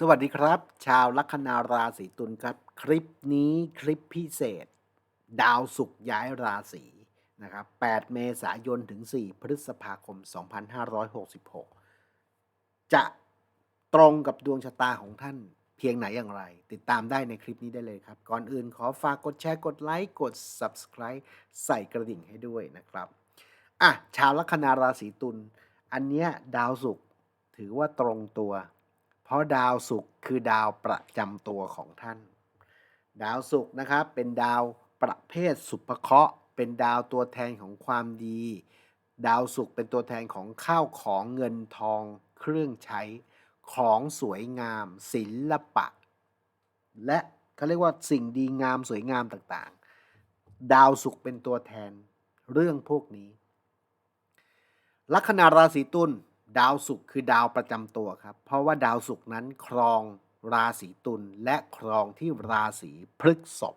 สวัสดีครับ ชาวลัคนาราศีตุลครับ คลิปนี้คลิปพิเศษ ดาวศุกร์ย้ายราศีนะครับ 8 เมษายนถึง 4 พฤษภาคม 2566 จะตรงกับดวงชะตาของท่านเพียงไหนอย่างไร ติดตามได้ในคลิปนี้ได้เลยครับ ก่อนอื่นขอฝากกดแชร์กดไลค์กด Subscribe ใส่กระดิ่งให้ด้วยนะครับอะชาวลัคนาราศีตุลอันเนี้ยดาวศุกร์ถือว่าตรงตัว เพราะดาวศุกร์คือดาวประจำตัวของท่าน ดาวศุกร์นะครับเป็นดาวประเภทสุภเคราะห์ เป็นดาวตัวแทนของความดี ดาวศุกร์เป็นตัวแทนของข้าวของเงินทองเครื่องใช้ ของสวยงาม ศิลปะ และเขาเรียกว่าสิ่งดีงามสวยงามต่างๆ ดาวศุกร์เป็นตัวแทนเรื่องพวกนี้ ลัคนาราศีตุล ดาวศุกร์คือดาวประจำตัวครับ เพราะว่าดาวศุกร์นั้นครองราศีตุลและครองที่ราศีพฤกษภ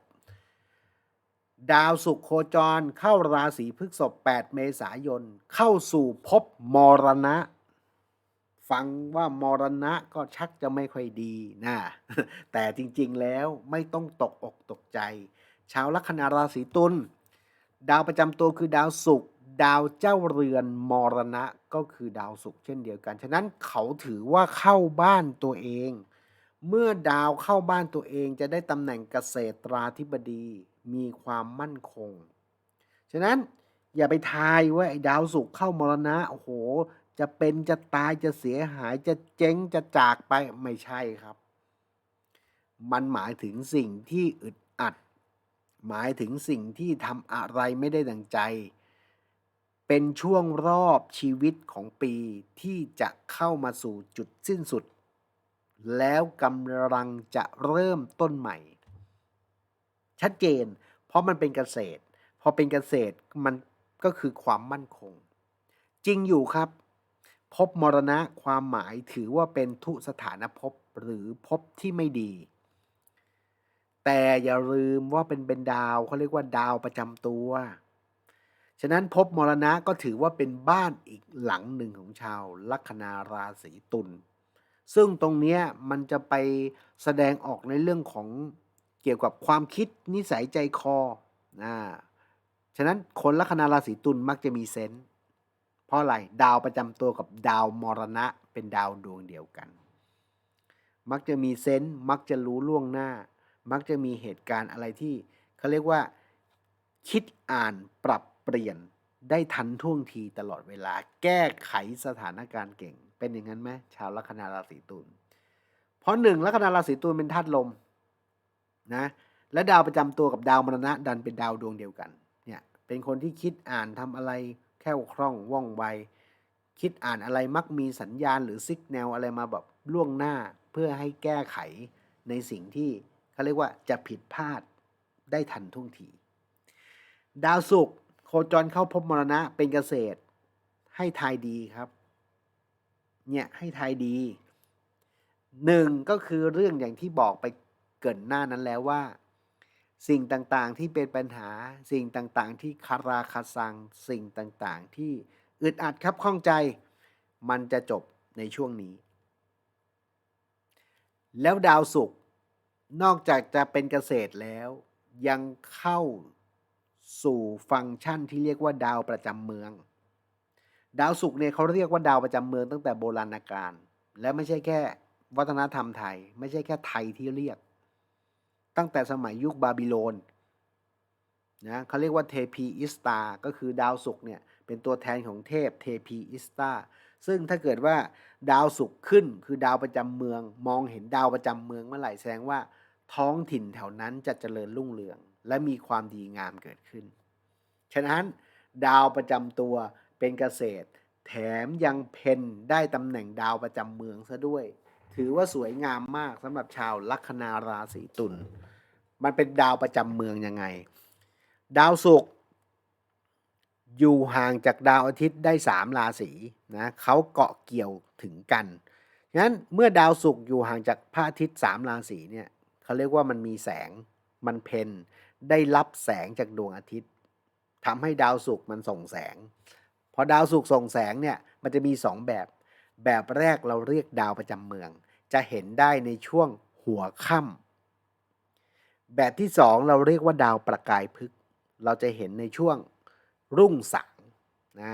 ดาวศุกร์โคจรเข้าราศีพฤกษภ8 เมษายน เข้าสู่ภพมรณะ ฟังว่ามรณะก็ชักจะไม่ค่อยดีนะแต่จริงๆแล้วไม่ต้องตกอกตกใจ ชาวลัคนาราศีตุลดาวประจำตัวคือดาวศุกร์ ดาวเจ้าเรือนมรณะก็คือดาวศุกร์เช่นเดียวกัน ฉะนั้นเขาถือว่าเข้าบ้านตัวเอง เมื่อดาวเข้าบ้านตัวเองจะได้ตำแหน่งเกษตราธิบดีมีความมั่นคง ฉะนั้นอย่าไปทายว่าไอ้ดาวศุกร์เข้ามรณะโอ้โห จะเป็นจะตายจะเสียหายจะเจ๊งจะจากไปไม่ใช่ครับ มันหมายถึงสิ่งที่อึดอัด หมายถึงสิ่งที่ทำอะไรไม่ได้ดังใจ เป็นช่วงรอบชีวิตของปีที่จะเข้ามาสู่จุดสิ้นสุด แล้วกำลังจะเริ่มต้นใหม่ ชัดเจน เพราะมันเป็นเกษตร พอเป็นเกษตรมันก็คือความมั่นคง จริงอยู่ครับภพมรณะความหมายถือว่าเป็นทุสถานภพหรือภพที่ไม่ดี แต่อย่าลืมว่าเป็นเป็นดาวเขาเรียกว่าดาวประจำตัว ฉะนั้นภพมรณะก็ถือว่าเป็นบ้านอีกหลังหนึ่งของชาวลัคนาราศีตุลซึ่งตรงเนี้ยมันจะไปแสดงออกในเรื่องของเกี่ยวกับความคิดนิสัยใจคอนะฉะนั้นคนลัคนาราศีตุลมักจะมีเซนส์เพราะอะไรดาวประจำตัวกับดาวมรณะเป็นดาวดวงเดียวกัน มักจะมีเซนส์มักจะรู้ล่วงหน้า มักจะมีเหตุการณ์อะไรที่เขาเรียกว่า คิดอ่านปรับ ปลี่ยนได้ทันท่วงทีตลอดเวลา แก้ไขสถานการณ์เก่ง เป็นอย่างนั้นไหมชาวลัคนาราศีตุลเพราะหนึ่งลัคนาราศีตุลเป็นธาตุลมนะและดาวประจำตัวกับดาวมรณะ ดันเป็นดาวดวงเดียวกันเนี่ยเป็นคนที่คิดอ่านทำอะไรแค่วคล่องว่องไวคิดอ่านอะไรมักมีสัญญาณหรือซิกแนวอะไรมาแบบล่วงหน้าเพื่อให้แก้ไขในสิ่งที่เขาเรียกว่าจะผิดพลาดได้ทันท่วงที ดาวศุกร์ โคจรเข้าพบมรณะเป็นเกษตร ให้ทายดีครับ เนี่ยให้ทายดีหนึ่งก็คือเรื่องอย่างที่บอกไปเกินหน้านั้นแล้วว่า สิ่งต่างๆที่เป็นปัญหา สิ่งต่างๆ ที่คาราคาซัง สิ่งต่างๆ ที่อึดอัดครับข้องใจ มันจะจบในช่วงนี้ แล้วดาวศุกร์นอกจากจะเป็นเกษตรแล้ว ยังเข้า สู่ฟังก์ชันที่เรียกว่าดาวประจำเมือง ดาวศุกร์เนี่ยเขาเรียกว่าดาวประจำเมืองตั้งแต่โบราณกาลและไม่ใช่แค่วัฒนธรรมไทย ไม่ใช่แค่ไทยที่เรียก ตั้งแต่สมัยยุคบาบิโลนนะเขาเรียกว่าเทพีอิสตา ก็คือดาวศุกร์เนี่ยเป็นตัวแทนของเทพเทพีอิสตาซึ่งถ้าเกิดว่าดาวศุกร์ขึ้นคือดาวประจำเมือง มองเห็นดาวประจำเมืองเมื่อไหร่แสดงว่าท้องถิ่นแถวนั้นจะเจริญรุ่งเรือง และมีความดีงามเกิดขึ้น ฉะนั้น ดาวประจำตัวเป็นเกษตร แถมยังเพนได้ตำแหน่งดาวประจำเมืองซะด้วย ถือว่าสวยงามมากสำหรับชาวลัคนาราศีตุลมันเป็นดาวประจำเมืองยังไง ดาวศุกร์อยู่ห่างจากดาวอาทิตย์ได้สามราศีนะเขาเกาะเกี่ยวถึงกันฉะนั้นเมื่อดาวศุกร์อยู่ห่างจากพระอาทิตย์สามราศีเนี่ยเขาเรียกว่ามันมีแสงมันเพน ได้รับแสงจากดวงอาทิตย์ทำให้ดาวศุกร์มันส่งแสง พอดาวศุกร์ส่งแสงเนี่ยมันจะมีสองแบบ แบบแรกเราเรียกดาวประจำเมือง จะเห็นได้ในช่วงหัวค่ำแบบที่สองเราเรียกว่าดาวประกายพฤกษ์เราจะเห็นในช่วงรุ่งสางนะ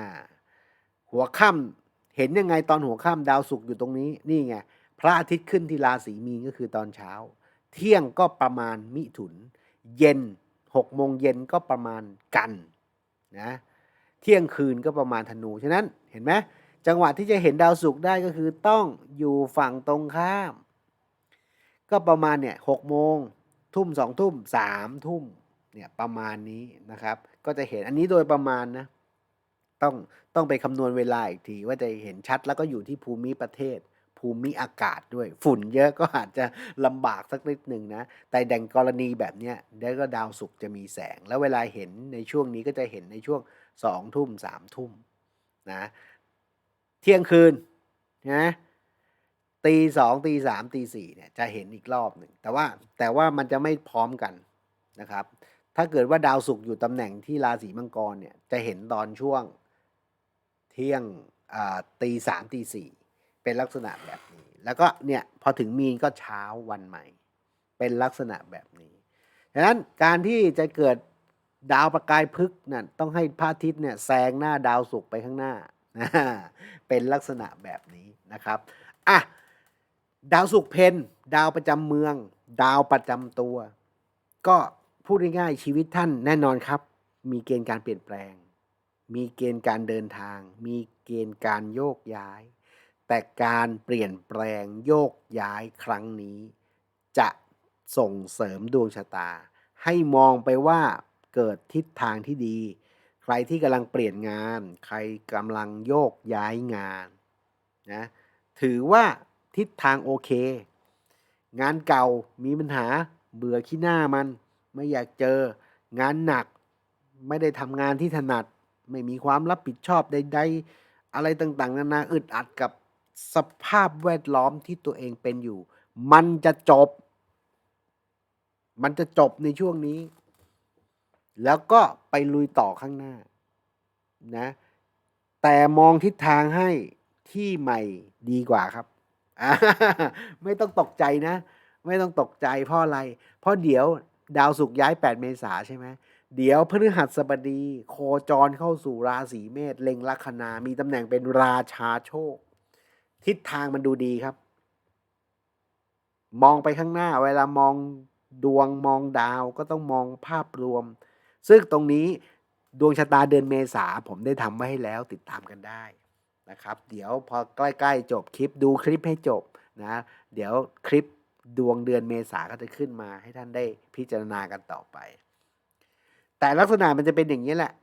หัวค่ำเห็นยังไงตอนหัวค่ำดาวศุกร์อยู่ตรงนี้นี่ไงพระอาทิตย์ขึ้นที่ราศีมีนก็คือตอนเช้า เที่ยงก็ประมาณมิถุน เย็นหกโมงเย็นก็ประมาณกันนะเที่ยงคืนก็ประมาณธนู ฉะนั้นเห็นไหมจังหวะที่จะเห็นดาวศุกร์ได้ก็คือต้องอยู่ฝั่งตรงข้าม ก็ประมาณเนี่ยหกโมงทุ่มสองทุ่มสามทุ่มเนี่ยประมาณนี้นะครับ ก็จะเห็นอันนี้โดยประมาณนะต้องต้องไปคำนวณเวลาอีกทีว่าจะเห็นชัดแล้วก็อยู่ที่ภูมิประเทศ ภูมิอากาศด้วย ฝุ่นเยอะก็อาจจะลำบากสักนิดหนึ่งนะ แต่แดงกรณีแบบเนี้ยแล้วก็ดาวศุกร์จะมีแสง แล้วเวลาเห็นในช่วงนี้ก็จะเห็นในช่วงสองทุ่มสามทุ่มนะเที่ยงคืนนะตีสองตีสามตีสี่เนี่ยจะเห็นอีกรอบหนึ่งแต่ว่าแต่ว่ามันจะไม่พร้อมกันนะครับ ถ้าเกิดว่าดาวศุกร์อยู่ตำแหน่งที่ราศีมังกรเนี่ยจะเห็นตอนช่วงเที่ยงตีสามตีสี่ เป็นลักษณะแบบนี้ แล้วก็เนี่ยพอถึงมีนก็เช้าวันใหม่ เป็นลักษณะแบบนี้ดังนั้นการที่จะเกิดดาวประกายพฤกษ์นั่นต้องให้พระอาทิตย์เนี่ยแซงหน้าดาวศุกร์ไปข้างหน้าเป็นลักษณะแบบนี้นะครับอะดาวศุกร์เพนดาวประจำเมือง ดาวประจำตัว ก็พูดง่ายๆชีวิตท่านแน่นอนครับ มีเกณฑ์การเปลี่ยนแปลง มีเกณฑ์การเดินทาง มีเกณฑ์การโยกย้าย แต่การเปลี่ยนแปลงโยกย้ายครั้งนี้ จะส่งเสริมดวงชะตา ให้มองไปว่าเกิดทิศทางที่ดี ใครที่กำลังเปลี่ยนงาน ใครกำลังโยกย้ายงานนะถือว่าทิศทางโอเค งานเก่ามีปัญหาเบื่อขี้หน้ามัน ไม่อยากเจองานหนักไม่ได้ทำงานที่ถนัด ไม่มีความรับผิดชอบใด ๆ อะไรต่างๆ นานาอึดอัดกับ สภาพแวดล้อมที่ตัวเองเป็นอยู่ มันจะจบ มันจะจบในช่วงนี้ แล้วก็ไปลุยต่อข้างหน้านะแต่มองทิศทางให้ที่ใหม่ดีกว่าครับ ไม่ต้องตกใจนะ ไม่ต้องตกใจเพราะอะไร เพราะเดี๋ยวดาวศุกร์ย้าย 8 เมษาใช่ไหมเดี๋ยวพฤหัสบดี โคจรเข้าสู่ราศีเมษเล็งลัคนา มีตำแหน่งเป็นราชาโชค ทิศทางมันดูดีครับ มองไปข้างหน้า เวลามองดวงมองดาวก็ต้องมองภาพรวม ซึ่งตรงนี้ดวงชะตาเดือนเมษาผมได้ทำไว้ให้แล้วติดตามกันได้นะครับ เดี๋ยวพอใกล้ๆจบคลิปดูคลิปให้จบนะ เดี๋ยวคลิปดวงเดือนเมษาก็จะขึ้นมาให้ท่านได้พิจารณากันต่อไป แต่ลักษณะมันจะเป็นอย่างนี้แหละ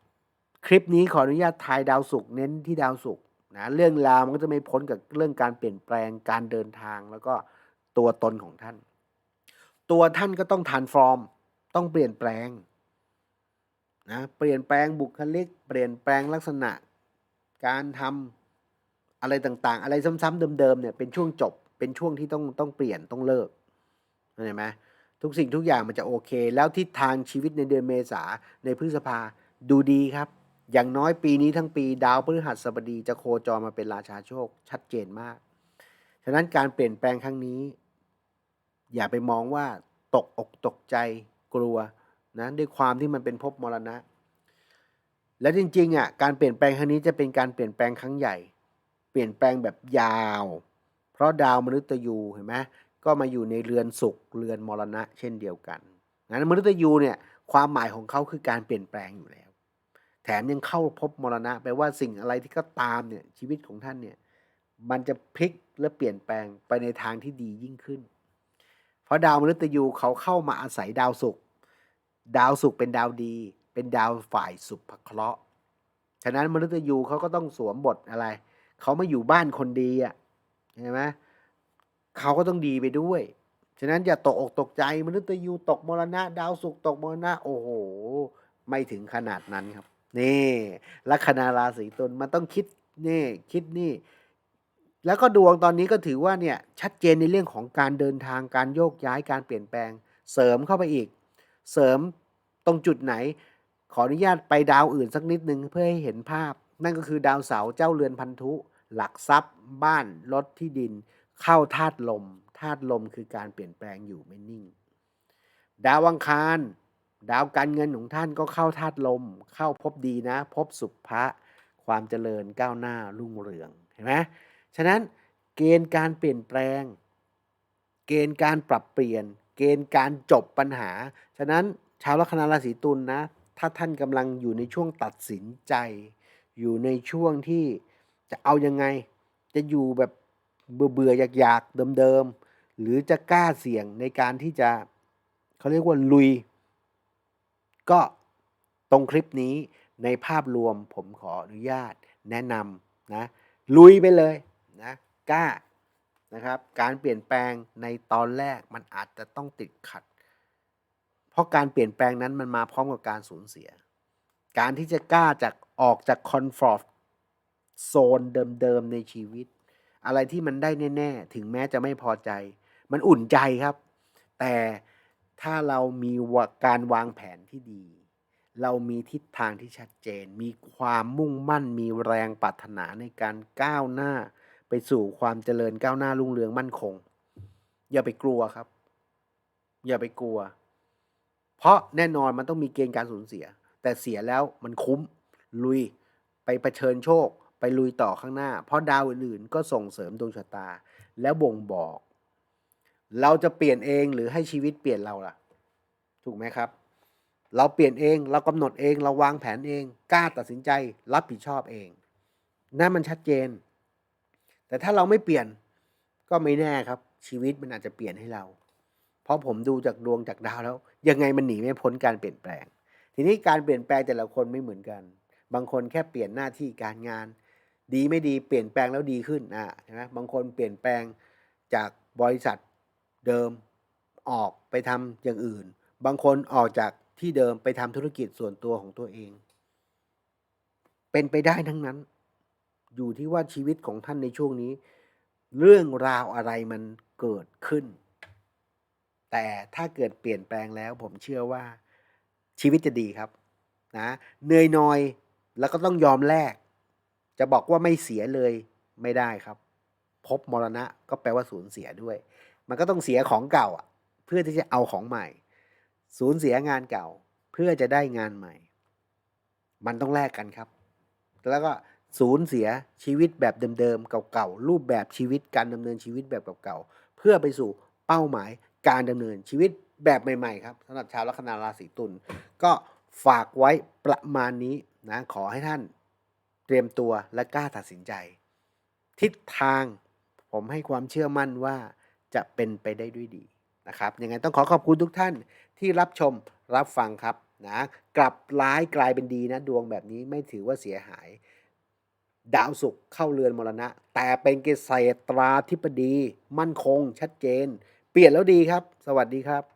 คลิปนี้ขออนุญาตทายดาวศุกร์เน้นที่ดาวศุกร์ นะเรื่องราวมันก็จะไม่พ้นกับเรื่องการเปลี่ยนแปลงการเดินทางแล้วก็ตัวตนของท่าน ตัวท่านก็ต้องทานฟอร์ม ต้องเปลี่ยนแปลงนะเปลี่ยนแปลงบุคลิก เปลี่ยนแปลงลักษณะ การทำอะไรต่างๆ อะไรซ้ำๆเดิมๆเนี่ยเป็นช่วงจบเป็นช่วงที่ต้องต้องเปลี่ยนต้องเลิกเข้าใจไหมทุกสิ่งทุกอย่างมันจะโอเค แล้วทิศทางชีวิตในเดือนเมษาในพฤษภาดูดีครับ อย่างน้อยปีนี้ทั้งปีดาวพฤหัสบดีจะโคจรมาเป็นราชาโชคชัดเจนมาก ฉะนั้นการเปลี่ยนแปลงครั้งนี้ อย่าไปมองว่าตกอกตกใจกลัวนะด้วยความที่มันเป็นภพมรณะ และจริงๆอะการเปลี่ยนแปลงครั้งนี้จะเป็นการเปลี่ยนแปลงครั้งใหญ่ เปลี่ยนแปลงแบบยาว เพราะดาวมฤตยูเห็นไหมก็มาอยู่ในเรือนสุขเรือนมรณะ เช่นเดียวกันนั้นมฤตยูเนี่ยความหมายของเขาคือการเปลี่ยนแปลงอยู่แล้ว แถมยังเข้าพบมรณะแปลว่าสิ่งอะไรที่ก็ตามเนี่ยชีวิตของท่านเนี่ยมันจะพลิกและเปลี่ยนแปลงไปในทางที่ดียิ่งขึ้น เพราะดาวมฤตยูเขาเข้ามาอาศัยดาวศุกร์ดาวศุกร์เป็นดาวดี เป็นดาวฝ่ายสุภเคราะห์ฉะนั้นมนุษย์ยูเขาก็ต้องสวมบทอะไร เขามาอยู่บ้านคนดีอะเห็นไหมเขาก็ต้องดีไปด้วย ฉะนั้นอย่าตกอกตกใจมนุษย์ยูตกมรณะ ดาวศุกร์ตกมรณะ โอ้โห ไม่ถึงขนาดนั้นครับ นี่ลัคนาราศีตุลมันต้องคิดนี่คิดนี่ แล้วก็ดวงตอนนี้ก็ถือว่าเนี่ยชัดเจนในเรื่องของการเดินทางการโยกย้ายการเปลี่ยนแปลง เสริมเข้าไปอีก เสริมตรงจุดไหน ขออนุญาตไปดาวอื่นสักนิดนึงเพื่อให้เห็นภาพ นั่นก็คือดาวเสาร์เจ้าเรือนพันธุ หลักทรัพย์ บ้านรถที่ดิน เข้าธาตุลมธาตุลมคือการเปลี่ยนแปลงอยู่ไม่นิ่ง ดาวอังคาร ดาวการเงินของท่านก็เข้าธาตุลม เข้าพบดีนะ พบสุภะความเจริญก้าวหน้ารุ่งเรืองเห็นไหมฉะนั้นเกณฑ์การเปลี่ยนแปลง เกณฑ์การปรับเปลี่ยน เกณฑ์การจบปัญหา ฉะนั้นชาวลัคนาราศีตุลนะถ้าท่านกำลังอยู่ในช่วงตัดสินใจ อยู่ในช่วงที่จะเอายังไง จะอยู่แบบเบื่อเบื่อๆอยากๆเดิมๆหรือจะกล้าเสี่ยงในการที่จะเขาเรียกว่าลุย ก็ตรงคลิปนี้ในภาพรวมผมขออนุญาตแนะนำนะลุยไปเลยนะกล้านะครับ การเปลี่ยนแปลงในตอนแรกมันอาจจะต้องติดขัด เพราะการเปลี่ยนแปลงนั้นมันมาพร้อมกับการสูญเสีย การที่จะกล้าจากออกจากคอนฟอร์ z โซนเดิมๆในชีวิต อะไรที่มันได้แน่ ๆ ถึงแม้จะไม่พอใจ มันอุ่นใจครับ แต่ ถ้าเรามีการวางแผนที่ดี เรามีทิศทางที่ชัดเจน มีความมุ่งมั่น มีแรงปรารถนาในการก้าวหน้า ไปสู่ความเจริญก้าวหน้ารุ่งเรืองมั่นคง อย่าไปกลัวครับ อย่าไปกลัว เพราะแน่นอนมันต้องมีเกณฑ์การสูญเสีย แต่เสียแล้วมันคุ้ม ลุย ไปเผชิญโชค ไปลุยต่อข้างหน้า เพราะดาวอื่นๆก็ส่งเสริมดวงชะตา แล้วบ่งบอก เราจะเปลี่ยนเองหรือให้ชีวิตเปลี่ยนเราล่ะ ถูกไหมครับ เราเปลี่ยนเองเรากำหนดเองเราวางแผนเอง กล้าตัดสินใจรับผิดชอบเองนั่นมันชัดเจน แต่ถ้าเราไม่เปลี่ยนก็ไม่แน่ครับ ชีวิตมันอาจจะเปลี่ยนให้เรา เพราะผมดูจากดวงจากดาวแล้ว ยังไงมันหนีไม่พ้นการเปลี่ยนแปลง ทีนี้การเปลี่ยนแปลงแต่ละคนไม่เหมือนกัน บางคนแค่เปลี่ยนหน้าที่การงาน ดีไม่ดีเปลี่ยนแปลงแล้วดีขึ้นอะใช่ไหมบางคนเปลี่ยนแปลงจากบริษัท เดิมออกไปทำอย่างอื่น บางคนออกจากที่เดิมไปทำธุรกิจส่วนตัวของตัวเอง เป็นไปได้ทั้งนั้น อยู่ที่ว่าชีวิตของท่านในช่วงนี้ เรื่องราวอะไรมันเกิดขึ้น แต่ถ้าเกิดเปลี่ยนแปลงแล้วผมเชื่อว่าชีวิตจะดีครับนะเหนื่อยหน่อยแล้วก็ต้องยอมแลกจะบอกว่าไม่เสียเลยไม่ได้ครับ พบมรณะก็แปลว่าสูญเสียด้วย มันก็ต้องเสียของเก่าอะเพื่อที่จะเอาของใหม่ สูญเสียงานเก่าเพื่อจะได้งานใหม่ มันต้องแลกกันครับ แล้วก็สูญเสียชีวิตแบบเดิมๆเก่าๆรูปแบบชีวิตการดำเนินชีวิตแบบเก่าๆเพื่อไปสู่เป้าหมายการดำเนินชีวิตแบบใหม่ๆครับสำหรับชาวลัคนาราศีตุลก็ฝากไว้ประมาณนี้นะขอให้ท่านเตรียมตัวและกล้าตัดสินใจ ทิศทางผมให้ความเชื่อมั่นว่า จะเป็นไปได้ด้วยดีนะครับยังไงต้องขอขอบคุณทุกท่านที่รับชมรับฟังครับนะกลับร้ายกลายเป็นดีนะ ดวงแบบนี้ไม่ถือว่าเสียหาย ดาวศุกร์เข้าเรือนมรณะ แต่เป็นเกษตราธิปดี มั่นคง ชัดเจน เปลี่ยนแล้วดีครับ สวัสดีครับ